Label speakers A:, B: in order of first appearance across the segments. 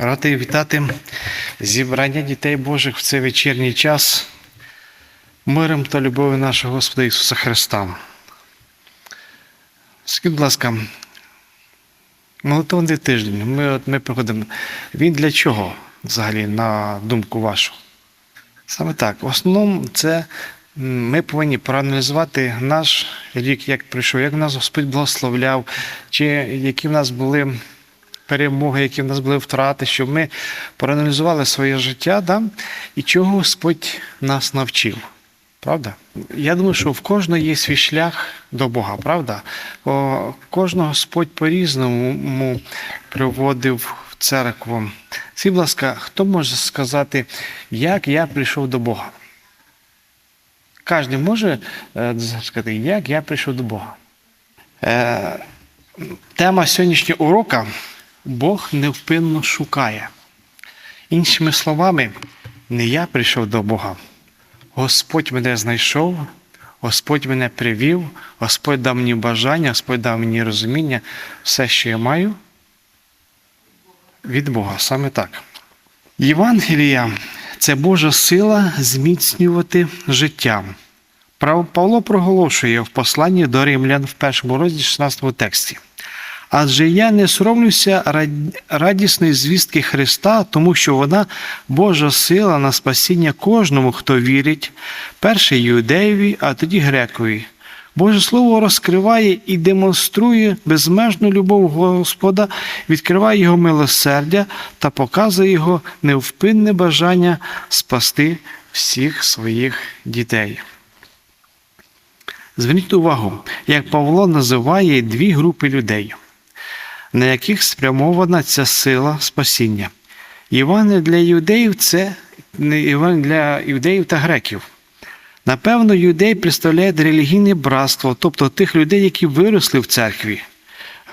A: Радий вітати зібрання дітей Божих в цей вечірній час миром та любов'ю нашого Господа Ісуса Христа. Скажіть, будь ласка, молитовний тиждень, ми, ми приходимо. Він для чого взагалі, на думку вашу? Саме так. В основному це ми повинні проаналізувати наш рік, як прийшов, як нас Господь благословляв, чи які в нас були перемоги, які в нас були втрати, щоб ми проаналізували своє життя да? і чого Господь нас навчив. Правда? Я думаю, що в кожного є свій шлях до Бога, правда? О, Кожного Господь по-різному приводив в церкву. Скажіть, будь ласка, хто може сказати, як я прийшов до Бога? Кожен може е, сказати, як я прийшов до Бога. Е, Тема сьогоднішнього урока Бог невпинно шукає. Іншими словами, не я прийшов до Бога. Господь мене знайшов, Господь мене привів, Господь дав мені бажання, Господь дав мені розуміння, все, що я маю, від Бога, саме так. Євангелія це Божа сила зміцнювати життя. Павло проголошує в посланні до римлян в першому розділі 16 тексті. Адже я не соромлюся радісної звістки Христа, тому що вона Божа сила на спасіння кожному, хто вірить, перше юдеєві, а тоді грекові. Боже Слово розкриває і демонструє безмежну любов Господа, відкриває Його милосердя та показує Його невпинне бажання спасти всіх своїх дітей. Зверніть увагу, як Павло називає дві групи людей, на яких спрямована ця сила спасіння. Євангелія для юдеїв це не Євангелія для юдеїв та греків. Напевно, юдей представляють релігійне братство, тобто тих людей, які виросли в церкві.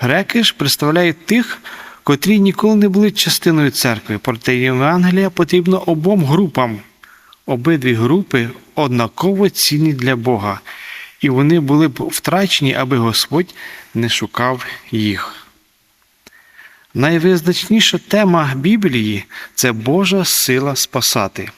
A: Греки ж представляють тих, котрі ніколи не були частиною церкви. Проте Євангелія потрібно обом групам. Обидві групи однаково цінні для Бога, і вони були б втрачені, аби Господь не шукав їх. Найвизначніша тема Біблії це Божа сила спасати.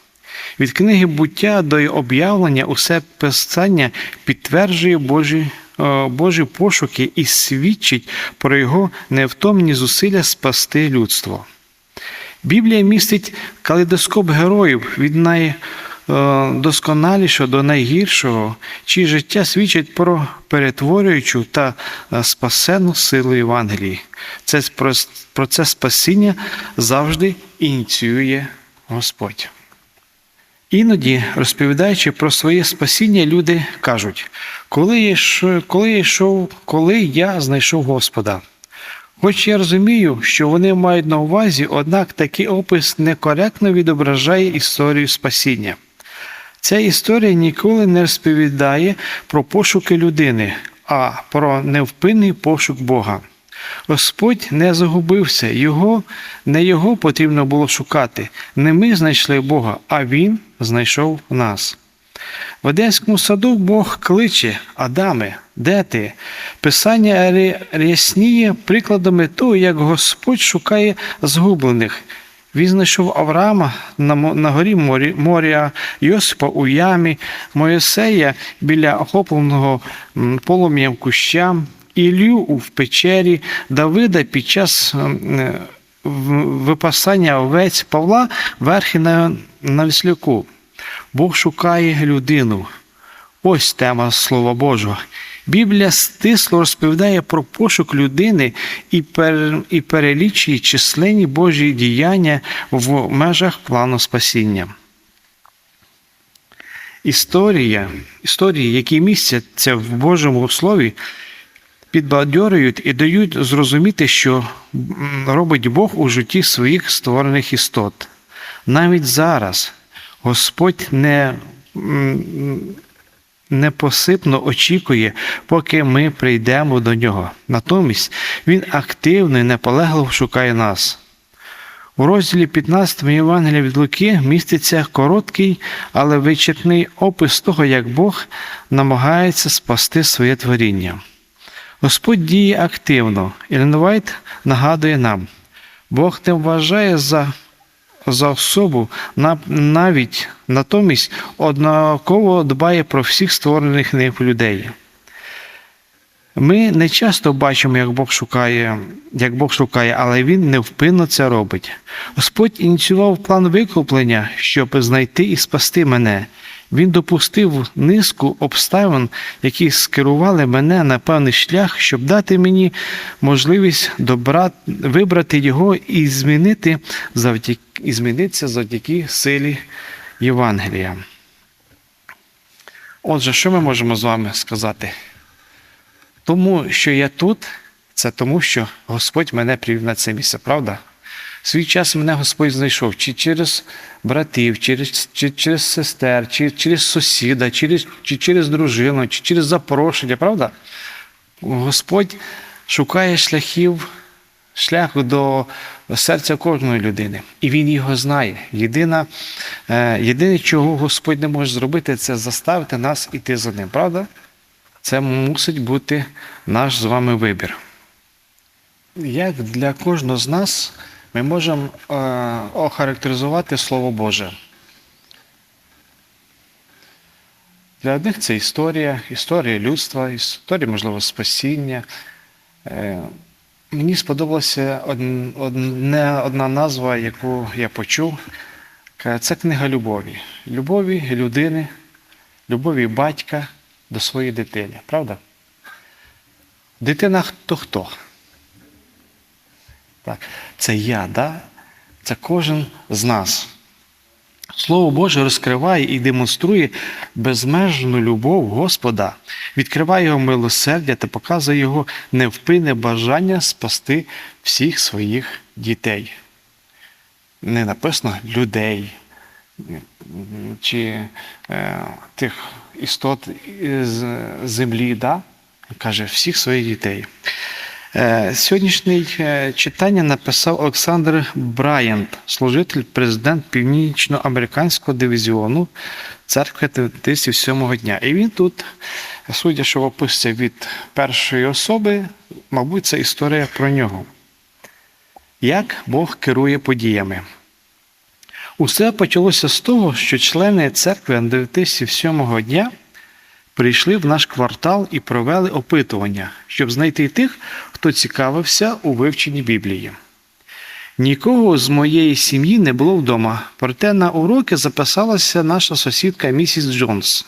A: Від книги буття до об'явлення усе писання підтверджує Божі, е, Божі пошуки і свідчить про його невтомні зусилля спасти людство. Біблія містить калейдоскоп героїв від найдосконалішого до найгіршого, чиє життя свідчить про перетворюючу та е, спасенну силу Євангелії. Це процес спасіння завжди ініціює Господь. Іноді, розповідаючи про своє спасіння, люди кажуть, коли я коли я, йшов, коли я знайшов Господа. Хоч я розумію, що вони мають на увазі, однак такий опис некоректно відображає історію спасіння. Ця історія ніколи не розповідає про пошуки людини, а про невпинний пошук Бога. Господь не загубився, його, не його потрібно було шукати. Не ми знайшли Бога, а Він знайшов нас. В Едемському саду Бог кличе Адаме, де ти? Писання ря- рясніє прикладами того, як Господь шукає згублених. Він знайшов Авраама на, горі морі, моря, Йосипа у ямі, Моїсея біля охопленого полум'ям куща, Ілью в печері, Давида під час е, випасання овець Павла верхи на, на віслюку. Бог шукає людину. Ось тема Слова Божого. Біблія стисло розповідає про пошук людини і, і перелічує численні Божі діяння в межах плану спасіння. Історія, історії, які містяться в Божому Слові, підбадьорюють і дають зрозуміти, що робить Бог у житті своїх створених істот. Навіть зараз Господь не, непосипно очікує, поки ми прийдемо до нього. Натомість Він активно і наполегливо шукає нас. У розділі 15 Євангелія від Луки міститься короткий, але вичерпний опис того, як Бог намагається спасти своє творіння. Господь діє активно, і Ленвайт нагадує нам, Бог не вважає за, за особу, на- навіть натомість однаково дбає про всіх створених ним людей. Ми не часто бачимо, як Бог шукає, як Бог шукає, але Він невпинно це робить. Господь ініціював план викуплення, щоб знайти і спасти мене. Він допустив низку обставин, які скерували мене на певний шлях, щоб дати мені можливість добра... вибрати його і змінити завдяки... і змінитися завдяки силі Євангелія. Отже, що ми можемо з вами сказати? Тому, що я тут, це тому, що Господь мене привів на це місце, правда? Свій час мене Господь знайшов чи через братів, через, чи через сестер, чи через сусіда, через, чи через дружину, чи через запрошення, правда? Господь шукає шляхів, шлях до серця кожної людини. І Він його знає. Єдина, е, єдине, чого Господь не може зробити, це заставити нас іти за ним, правда? Це мусить бути наш з вами вибір. Як для кожного з нас ми можемо е, охарактеризувати Слово Боже? Для одних це історія, історія людства, історія, можливо, спасіння. Е, мені сподобалася од- одне, одна назва, яку я почув. Це книга любові. Любові людини, любові батька до своєї дитини, правда? Дитина то хто? Так, це я, да? це кожен з нас. Слово Боже розкриває і демонструє безмежну любов Господа, відкриває його милосердя та показує його невпинне бажання спасти всіх своїх дітей. Не написано людей чи е, тих істот з землі, да? каже всіх своїх дітей. Е, Сьогоднішнє е, читання написав Олександр Брайант, служитель, президент Північноамериканського дивізіону церкви Адвентистів сьомого дня. І він тут, судя, що описується від першої особи, мабуть, це історія про нього. Як Бог керує подіями. Усе почалося з того, що члени церкви Адвентистів сьомого дня прийшли в наш квартал і провели опитування, щоб знайти тих, хто цікавився у вивченні Біблії. Нікого з моєї сім'ї не було вдома, проте на уроки записалася наша сусідка місіс Джонс.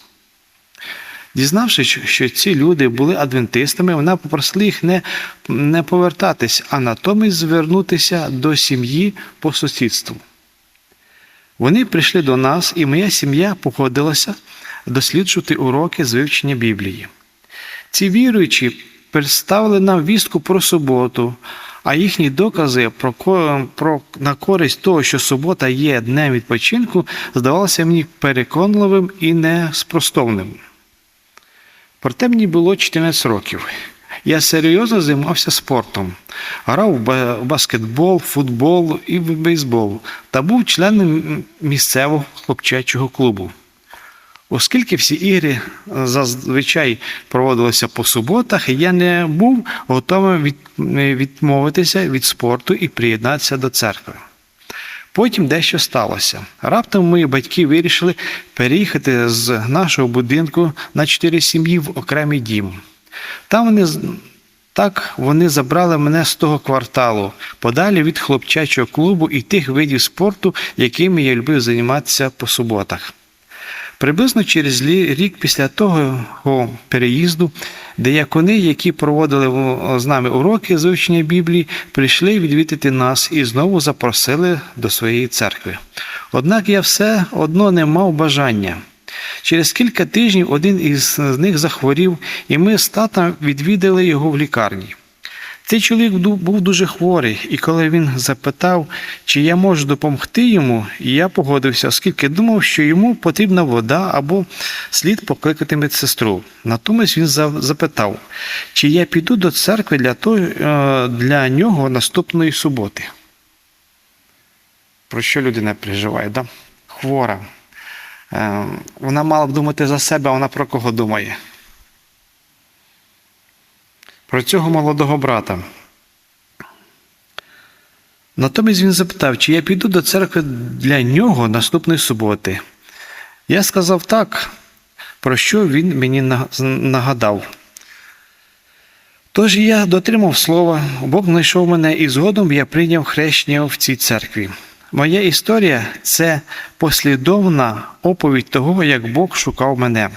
A: Дізнавшись, що ці люди були адвентистами, вона попросила їх не, не повертатись, а натомість звернутися до сім'ї по сусідству. Вони прийшли до нас, і моя сім'я погодилася досліджувати уроки з вивчення Біблії. Ці віруючі представили нам вістку про суботу, а їхні докази про, про, на користь того, що субота є днем відпочинку, здавалося мені переконливим і неспростовним. Проте мені було 14 років. Я серйозно займався спортом, грав в баскетбол, футбол і в бейсбол та був членом місцевого хлопчачого клубу. Оскільки всі ігри зазвичай проводилися по суботах, я не був готовим від, відмовитися від спорту і приєднатися до церкви. Потім дещо сталося. Раптом мої батьки вирішили переїхати з нашого будинку на чотири сім'ї в окремий дім. Там вони так вони забрали мене з того кварталу, подалі від хлопчачого клубу і тих видів спорту, якими я любив займатися по суботах. Приблизно через рік після того переїзду деякони, які проводили з нами уроки з вивчення Біблії, прийшли відвідати нас і знову запросили до своєї церкви. Однак я все одно не мав бажання. Через кілька тижнів один із них захворів, і ми з татом відвідали його в лікарні. Цей чоловік був дуже хворий, і коли він запитав, чи я можу допомогти йому, я погодився, оскільки думав, що йому потрібна вода або слід покликати медсестру. Натомість він запитав, чи я піду до церкви для, того, е, для нього наступної суботи. Про що людина переживає? Да? Хвора. Е, Вона мала б думати за себе, а вона про кого думає? Про цього молодого брата. Натомість він запитав, чи я піду до церкви для нього наступної суботи. Я сказав так, про що він мені нагадав. Тож я дотримав слова, Бог знайшов мене і згодом я прийняв хрещення в цій церкві. Моя історія це послідовна оповідь того, як Бог шукав мене.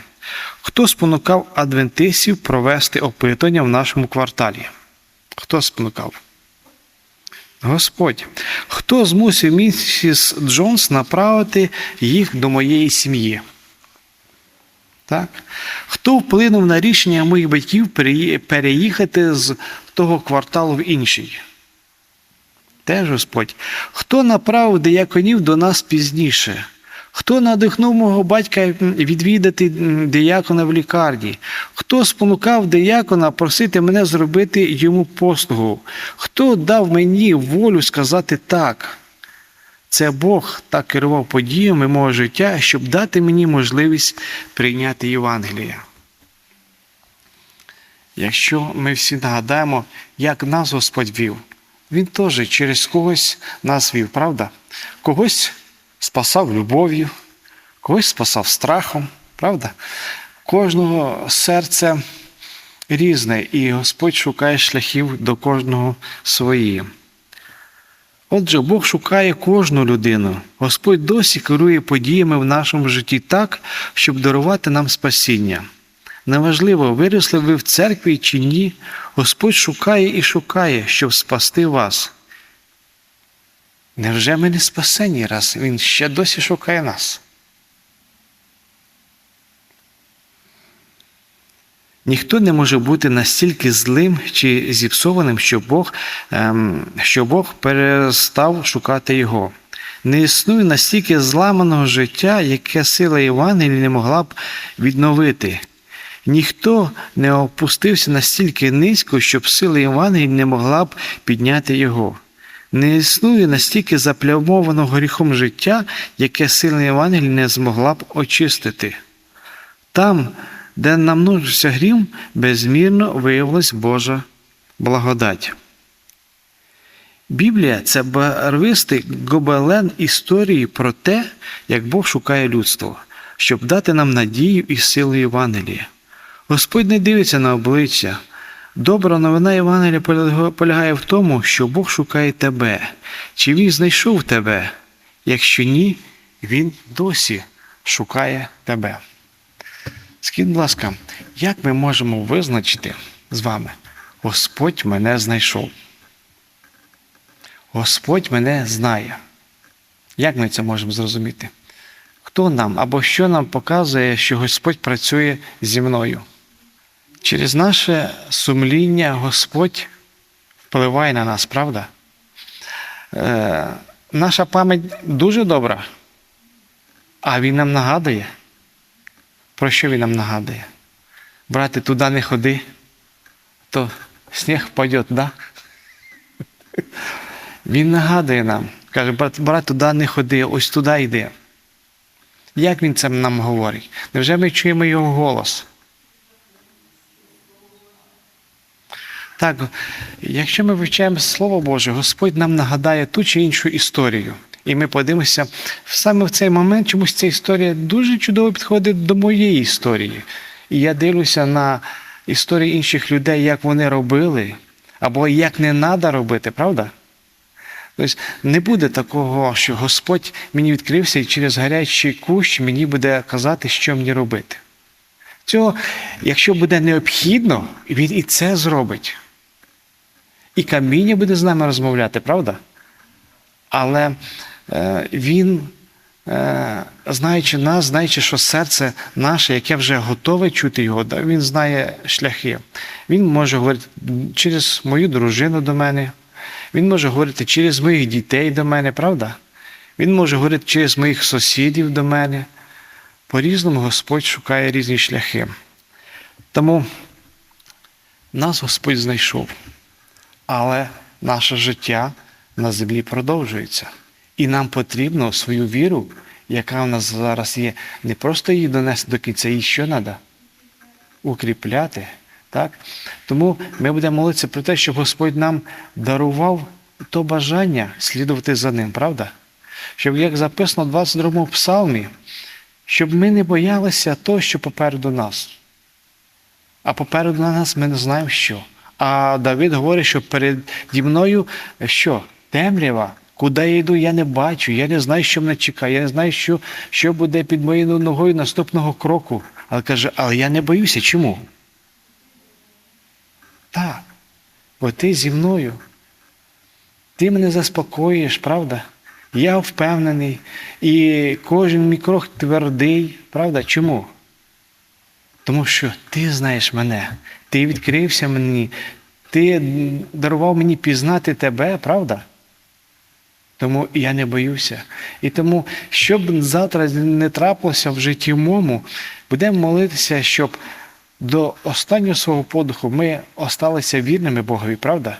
A: Хто спонукав адвентистів провести опитування в нашому кварталі? Хто спонукав? Господь. Хто змусив місіс Джонс направити їх до моєї сім'ї? Так? Хто вплинув на рішення моїх батьків переїхати з того кварталу в інший? Теж Господь. Хто направив дияконів до нас пізніше? Хто надихнув мого батька відвідати диякона в лікарні? Хто спонукав диякона просити мене зробити йому послугу? Хто дав мені волю сказати так? Це Бог так керував подіями мого життя, щоб дати мені можливість прийняти Євангеліє. Якщо ми всі нагадаємо, як нас Господь вів, Він теж через когось нас вів, правда? Когось спасав любов'ю, когось спасав страхом, правда? Кожного серце різне, і Господь шукає шляхів до кожного свої. Отже, Бог шукає кожну людину. Господь досі керує подіями в нашому житті так, щоб дарувати нам спасіння. Неважливо, виросли ви в церкві чи ні, Господь шукає і шукає, щоб спасти вас. Невже ми не спасені раз? Він ще досі шукає нас? Ніхто не може бути настільки злим чи зіпсованим, що Бог, ем, що Бог перестав шукати його. Не існує настільки зламаного життя, яке сила Євангелії не могла б відновити. Ніхто не опустився настільки низько, щоб сила Євангелії не могла б підняти його. Не існує настільки заплямованого гріхом життя, яке сила Євангелії не змогла б очистити. Там, де намножився грім, безмірно виявилась Божа благодать. Біблія це барвистий гобелен історії про те, як Бог шукає людство, щоб дати нам надію і силу Євангелія. Господь не дивиться на обличчя. Добра новина Євангелія полягає в тому, що Бог шукає тебе. Чи Він знайшов тебе? Якщо ні, Він досі шукає тебе. Скажіть, будь ласка, як ми можемо визначити з вами, Господь мене знайшов? Господь мене знає. Як ми це можемо зрозуміти? Хто нам або що нам показує, що Господь працює зі мною? Через наше сумління Господь впливає на нас, правда? Е, наша пам'ять дуже добра, а Він нам нагадує. Про що він нам нагадує? Брати, туди не ходи, то сніг впаде, да? Він нагадує нам, каже, брат, брат, туди не ходи, ось туди йди. Як він це нам говорить? Невже ми чуємо його голос? Так, якщо ми вивчаємо Слово Боже, Господь нам нагадає ту чи іншу історію. І ми подивимося, саме в цей момент чомусь ця історія дуже чудово підходить до моєї історії. І я дивлюся на історії інших людей, як вони робили, або як не треба робити, правда? Тобто не буде такого, що Господь мені відкрився і через гарячий кущ мені буде казати, що мені робити. Цього, якщо буде необхідно, він і це зробить. І каміння буде з нами розмовляти, правда? Але е, він, е, знаючи нас, знаючи, що серце наше, яке вже готове чути його, він знає шляхи. Він може говорити через мою дружину до мене, він може говорити через моїх дітей до мене, правда? Він може говорити через моїх сусідів до мене. По-різному Господь шукає різні шляхи. Тому нас Господь знайшов, але наше життя на землі продовжується. І нам потрібно свою віру, яка в нас зараз є, не просто її донести до кінця, її що треба? Укріпляти. Так? Тому ми будемо молитися про те, щоб Господь нам дарував то бажання слідувати за ним, правда? Щоб, як записано в 22 му псалмі, щоб ми не боялися того, що попереду нас. А попереду на нас ми не знаємо що. А Давид говорить, що переді мною що? Темрява. Куди я йду, я не бачу, я не знаю, що мене чекає, я не знаю, що, що буде під моєю ногою наступного кроку. Але каже, але я не боюся. Чому? Так. Бо ти зі мною. Ти мене заспокоїш, правда? Я впевнений. І кожен мій крок твердий, правда? Чому? Тому що ти знаєш мене, ти відкрився мені, ти дарував мені пізнати тебе, правда? Тому я не боюся. І тому, що б завтра не трапилося в житті моєму, будемо молитися, щоб до останнього свого подиху ми осталися вірними Богові, правда?